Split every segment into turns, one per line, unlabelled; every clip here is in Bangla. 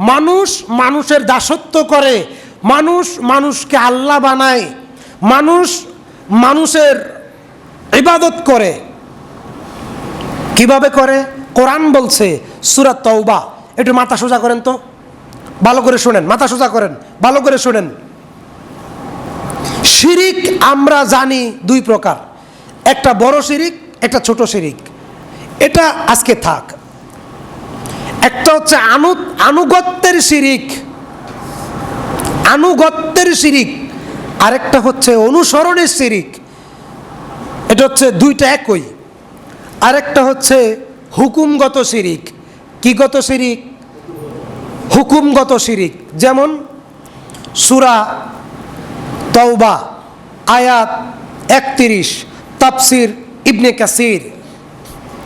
মানুষ মানুষের দাসত্ব করে, মানুষ মানুষকে আল্লাহ বানায়, মানুষ মানুষের ইবাদত করে। কীভাবে করে? কোরআন বলছে সুরাত তওবা। একটু মাথা সোজা করেন তো। ভালো করে শোনেন, মাথা সোজা করেন, ভালো করে শোনেন। শিরিক আমরা জানি দুই প্রকার, একটা বড় শিরিক, একটা ছোট শিরিক। এটা আজকে থাক। একটা হচ্ছে আনু, আনুগত্যের শিরিক। আনুগত্যের শিরিক। আরেকটা হচ্ছে অনুসরণের শিরিক। এটা হচ্ছে দুইটা একই। আরেকটা হচ্ছে হুকুমগত শিরিক। কি গত শিরিক? হুকুমগত শিরিক। যেমন সুরা তওবা, আয়াত একত্রিশ তাপসির ইবনে কাসির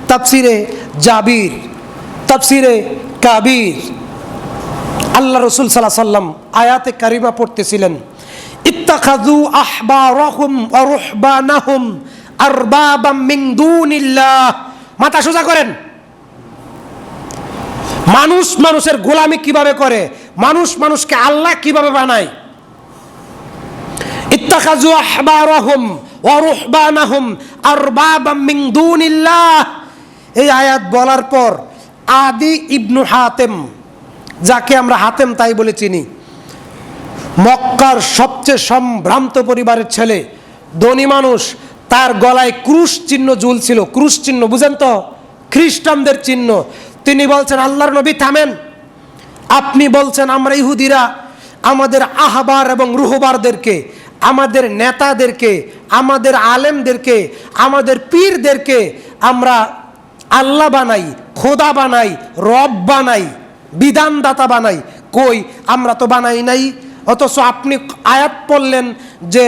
তাপসিরে জাবির। তাফসিরে কাবির। আল্লাহ রসুল সাল্লাহ সাল্লাম আয়াতে কারিমা পড়তেছিলেন, ইত্তাখাযু আহবারাহুম ওয়া রুহবানাহুম আরবাবাম মিন দুনিল্লাহ। মাথা সোজা করেন। মানুষ মানুষের গোলামি কীভাবে করে? মানুষ মানুষকে আল্লাহ কীভাবে বানায়? ইত্তাখাযু আহবারাহুম ওয়া রুহবানাহুম আরবাবাম মিন দুনিল্লাহ। এই আয়াত বলার পর আদি ইবনু হাতেম, যাকে আমরা হাতেম তাই বলে চিনি। মক্কার সবচেয়ে সম্ভ্রান্ত পরিবারের ছেলে, ধনী মানুষ, তার গলায় ক্রুশ চিহ্ন ঝুলছিল। ক্রুশ চিহ্ন, বুঝেন তো? খ্রিস্টানদের চিহ্ন। তিনি বলছেন, আল্লাহর নবী থামেন। আপনি বলছেন, আমরা ইহুদিরা, আমাদের আহবার এবং রুহবারদেরকে, আমাদের নেতাদেরকে, আমাদের আলেমদেরকে, আমাদের পীরদেরকে আমরা আল্লাহ বানাই খোদা বানাই, রব বানাই, বিধানদাতা বানাই। কই? আমরা তো বানাই নাই। অথচ আপনি আয়াত পড়লেন যে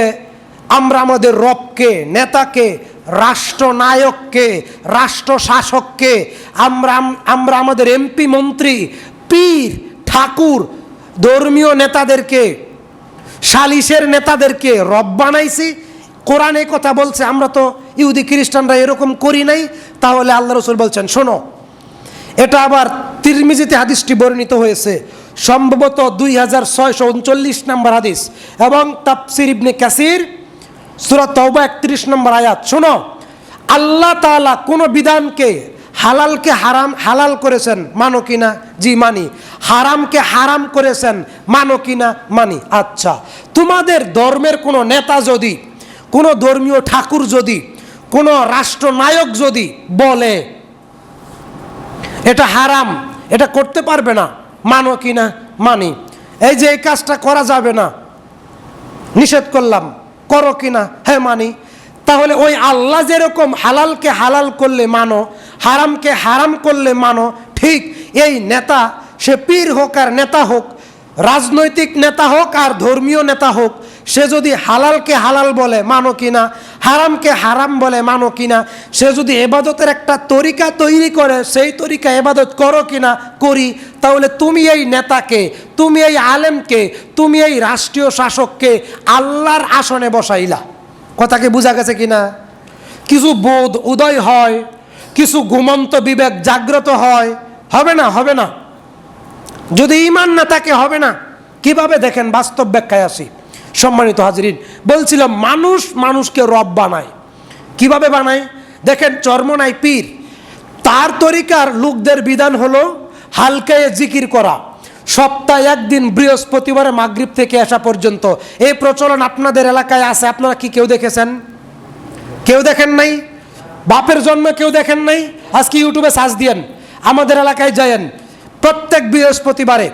আমরা আমাদের রবকে, নেতাকে, রাষ্ট্রনায়ককে রাষ্ট্র শাসককে আমরা আমরা আমাদের এমপি, মন্ত্রী, পীর, ঠাকুর, ধর্মীয় নেতাদেরকে, সালিশের নেতাদেরকে রব বানাইছি। কোরআনে কথা বলছে, আমরা তো ইহুদি খ্রিস্টানরা এরকম করি নাই। তাহলে আল্লাহ রসুল বলছেন, শোনো এটা আবার তিরমিজিতে হাদিসটি বর্ণিত হয়েছে। সম্ভবত দুই হাজার ছয়শো উনচল্লিশ নম্বর হাদিস এবং তাপসির ইবনে কাসির সুরাত তওবা একত্রিশ নম্বর আয়াত। শোনো, আল্লাহ তাআলা কোনো বিধানকে হালালকে হারাম, হালাল করেছেন, মানো কিনা জি, মানি। হারামকে হারাম করেছেন, মানো কিনা মানি। আচ্ছা তোমাদের ধর্মের কোনো নেতা যদি, কোনো ধর্মীয় ঠাকুর যদি, কোনো রাষ্ট্রনায়ক যদি বলে এটা হারাম, এটা করতে পারবে না। মানো কি না? মানি। এই যে এই কাজটা করা যাবে না। নিষেধ করলাম। করো কি না? হ্যাঁ মানি। তাহলে ওই আল্লাহ যেরকম হালালকে হালাল করলে মানো, হারামকে হারাম করলে মানো, ঠিক এই নেতা, সে পীর হোক আর নেতা হোক, রাজনৈতিক নেতা হোক আর ধর্মীয় নেতা হোক সে যদি হালালকে হালাল বলে, মানো কিনা? হারামকে হারাম বলে, মানো কিনা? সে যদি এবাদতের একটা তরিকা তৈরি করে, সেই তরিকা এবাদত করো কিনা? করি। তাহলে তুমি এই নেতাকে, তুমি এই আলেমকে, তুমি এই রাষ্ট্রীয় শাসককে আল্লাহর আসনে বসাইলা। কথাকে বোঝা গেছে কিনা? কিছু বোধ উদয় হয়, কিছু ঘুমন্ত বিবেক জাগ্রত হয়। হবে না হবে না। যদি ইমান না থাকে, হবে না। কীভাবে দেখেন বাস্তব ব্যাখ্যায় আসি? সম্মানিত হাজরিন, বলছিলাম মানুষ মানুষকে রব বানায়। কীভাবে বানায়? দেখেন, চর্মনাই পীর, তার তরিকার লোকদের বিধান হলো হালকায় জিকির করা। সপ্তাহে একদিন বৃহস্পতিবারে মাগরিব থেকে আসা পর্যন্ত। এই প্রচলন আপনাদের এলাকায় আছে, আপনারা কি কেউ দেখেছেন? কেউ দেখেন নাই? বাপের জন্মে কেউ দেখেন নাই? আজকে ইউটিউবে সার্চ দিয়েন, আমাদের এলাকায় যায়েন। প্রত্যেক বৃহস্পতিবারে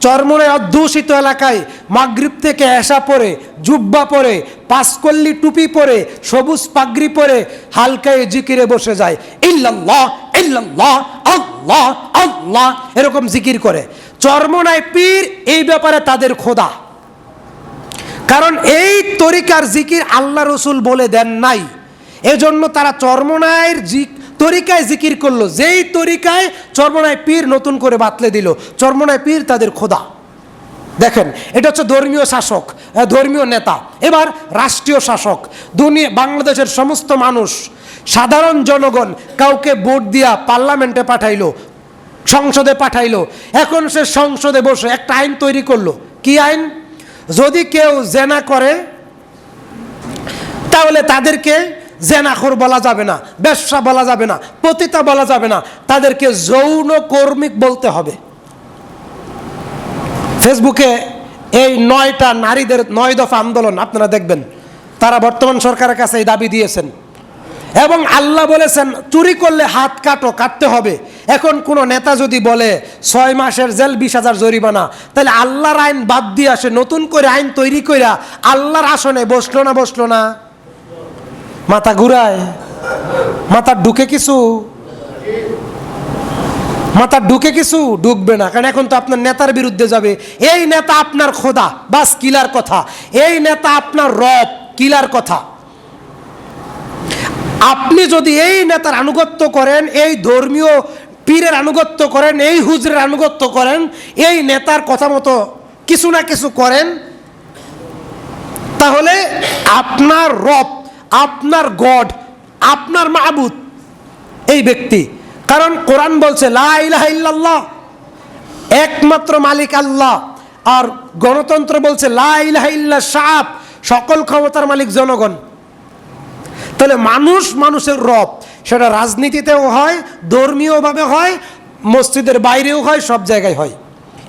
চরমনে অধ্যুষিত এলাকায় মাগরিব থেকে এসা পরে, জুব্বা পরে, পাঁচকল্লি টুপি পরে, সবুজ পাগড়ি পরে হালকায় জিকিরে বসে যায়। ইল্লাল্লাহ ইল্লাল্লাহ, আল্লাহ আল্লাহ এরকম জিকির করে। চরমনায় পীর এই ব্যাপারে তাদের খোদা। কারণ এই তরিকার জিকির আল্লাহ রসুল বলে দেন নাই। এজন্য তারা চর্মনায়ের জিক তরিকায় জিকির করল, যেই তরিকায় চর্মনায় পীর নতুন করে বাতলে দিল, চর্মনায় পীর তাদের খোদা। দেখেন, এটা হচ্ছে ধর্মীয় শাসক ধর্মীয় নেতা। এবার রাষ্ট্রীয় শাসক, দুনিয়া, বাংলাদেশের সমস্ত মানুষ, সাধারণ জনগণ কাউকে ভোট দিয়া পার্লামেন্টে পাঠাইলো, সংসদে পাঠাইলো, এখন সে সংসদে বসে একটা আইন তৈরি করল। কি আইন? যদি কেউ জেনা করে, তাহলে তাদেরকে জেনাখোর বলা যাবে না, ব্যবসা বলা যাবে না, পতিতা বলা যাবে না, তাদেরকে যৌন কর্মিক বলতে হবে। ফেসবুকে এই নয়টা নারীদের নয় দফা আন্দোলন, আপনারা দেখবেন, তারা বর্তমান সরকারের কাছে এই দাবি দিয়েছেন। এবং আল্লাহ বলেছেন, চুরি করলে হাত কাটো, কাটতে হবে। এখন কোনো নেতা যদি বলে, ছয় মাসের জেল, বিশ হাজার জরিমানা, তাহলে আল্লাহর আইন বাদ দিয়ে আসে নতুন করে আইন তৈরি কইরা আল্লাহর আসনে বসল না বসল না। মাথা ঘুরায়, মাথা ঢুকে কিছু, মাথা ঢুকে কিছু, ঢুকবে না। কারণ এখন তো আপনার নেতার বিরুদ্ধে যাবে। এই নেতা আপনার খোদা, বাস কিলার কথা। এই নেতা আপনার রব, কিলার কথা। আপনি যদি এই নেতার আনুগত্য করেন, এই ধর্মীয় পীরের আনুগত্য করেন, এই হুজরের আনুগত্য করেন, এই নেতার কথা মতো কিছু না কিছু করেন, তাহলে আপনার রব আপনার গড, আপনার মাহবুদ এই ব্যক্তি। কারণ কোরআন বলছে, লা ইলাহা ইল্লাল্লাহ একমাত্র মালিক আল্লাহ। আর গণতন্ত্র বলছে, লা ইলাহা ইল্লা সাপ সকল ক্ষমতার মালিক জনগণ। তাহলে মানুষ মানুষের রব, সেটা রাজনীতিতেও হয়, ধর্মীয়ভাবে হয়, মসজিদের বাইরেও হয়, সব জায়গায় হয়।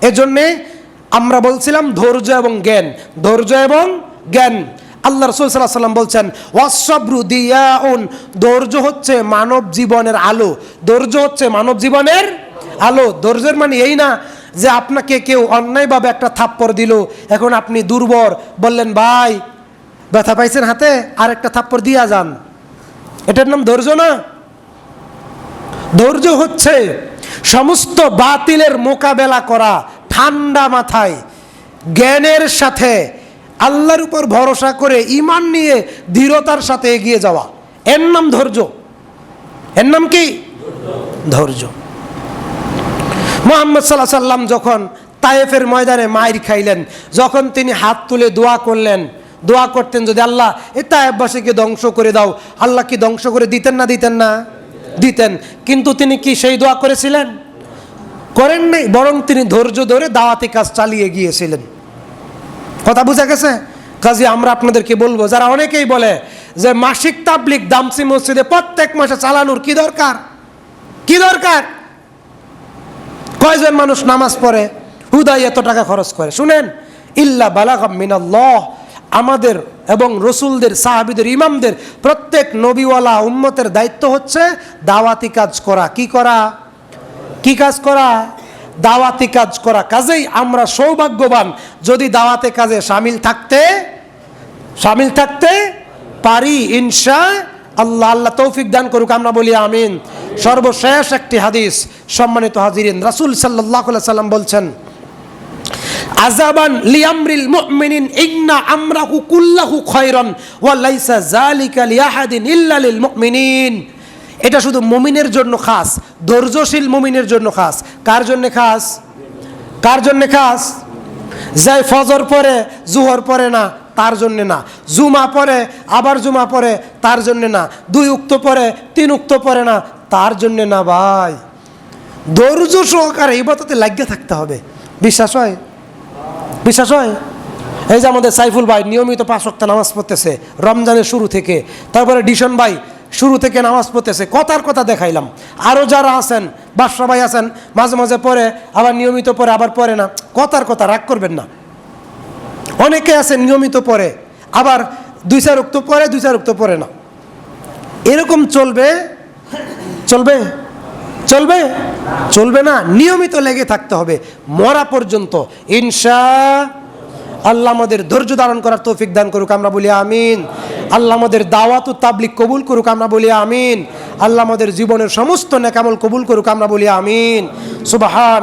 এজন্যে আমরা বলছিলাম ধৈর্য এবং জ্ঞান। ধৈর্য এবং জ্ঞান। আল্লাহ রসুল সাল্লাহ সাল্লাম বলছেন ওয়াসব্রু দিয়াউন ধৈর্য হচ্ছে মানব জীবনের আলো ধৈর্য হচ্ছে মানব জীবনের আলো ধৈর্যের মানে এই না যে আপনাকে কেউ অন্যায়ভাবে একটা থাপ্পড় দিল, এখন আপনি দুর্বল বললেন, ভাই, ব্যথা পাইছেন হাতে আর একটা থাপ্পড় দিয়া যান এটার নাম ধৈর্য না? ধৈর্য হচ্ছে সমস্ত বাতিলের মোকাবেলা করা ঠান্ডা মাথায়, জ্ঞানের সাথে আল্লাহর উপর ভরসা করে ইমান নিয়ে দৃঢ়তার সাথে এগিয়ে যাওয়া। এর নাম ধৈর্য। এর নাম কি? ধৈর্য। মোহাম্মদ সাল্লাহ সাল্লাম যখন তায়েফের ময়দানে মায়ের খাইলেন, যখন তিনি হাত তুলে দোয়া করলেন, দোয়া করতেন, যদি আল্লাহ এ তায়েববাসীকে ধ্বংস করে দাও, আল্লাহ কি ধ্বংস করে দিতেন না দিতেন না? দিতেন। কিন্তু তিনি কি সেই দোয়া করেছিলেন? করেন নাই বরং তিনি ধৈর্য ধরে দাওয়াতি কাজ চালিয়ে গিয়েছিলেন। কথা বোঝা গেছে? কাজে, আমরা আপনাদেরকে বলব, যারা অনেকেই বলে যে মাসিক তাবলিক দামসি মসজিদে প্রত্যেক মাসে চালানোর কি দরকার? কি দরকার? কয়জন মানুষ নামাজ পড়ে? হুদাই এত টাকা খরচ করে। শুনেন, ইল্লা বালাগাম আমাদের এবং রসুলদের, সাহাবিদের, ইমামদের প্রত্যেক নবীওয়ালা উম্মতের দায়িত্ব হচ্ছে দাওয়াতি কাজ করা। কি করা? কি কাজ করা? দাওয়াতি কাজ করা কাজেই আমরা সৌভাগ্যবান। যদি দাওয়াতে কাজে সামিল থাকতে সামিল থাকতে পারি, ইনশা আল্লাহ আল্লাহ তৌফিক দান করুক, আমরা বলি আমিন। সর্বশেষ একটি হাদিস সম্মানিত হাজিরিন, রাসুল সাল্লাহ সাল্লাম বলছেন আজাবান লিয়ামরিল মুমিনিন ইন্না আমরাহু কুল্লাহু খয়রন ওয়া লাইসা যালিকা লিআহাদিন ইল্লা লিল মুমিনিন। এটা শুধু মমিনের জন্য খাস, ধৈর্যশীল মুমিনের জন্য খাস। কার জন্য খাস? কার জন্য খাস? যাই ফজর পরে জুহর পরে না, তার জন্যে না। জুমা পরে আবার জুমা পরে তার জন্যে না। দুই উক্ত পরে তিন উক্ত পরে না, তার জন্যে না ভাই। ধৈর্য সহকারে এই বাতাতে লাগিয়ে থাকতে হবে। বিশ্বাস হয়? বিশ্বাস হয়? এই যে আমাদের সাইফুল ভাই নিয়মিত পাঁচ ওয়াক্ত নামাজ পড়তেছে, রমজানের শুরু থেকে। তারপরে ডিশন ভাই শুরু থেকে নামাজ পড়তেছে, কথার কথা দেখাইলাম। আরও যারা আছেন বাদশা ভাই আছেন, মাঝে মাঝে পরে আবার নিয়মিত পরে আবার পরে না, কথার কথা রাগ করবেন না। অনেকে আছেন নিয়মিত পরে আবার দুই চার উক্ত পরে দুই চার উক্ত পড়ে না। এরকম চলবে? চলবে? চলবে? চলবে না। নিয়মিত লেগে থাকতে হবে। মরা পর্যন্ত। ইনশা আল্লাহ আমাদের ধৈর্য ধারণ করার তৌফিক দান করুক। আমরা বলি আমিন। আল্লাহ আমাদের দাওয়াত ও তাবলিক কবুল করুক, আমরা বলি আমিন। আল্লাহ আমাদের জীবনের সমস্ত নেকামল কবুল করুক, আমরা বলি আমিন। সুবাহান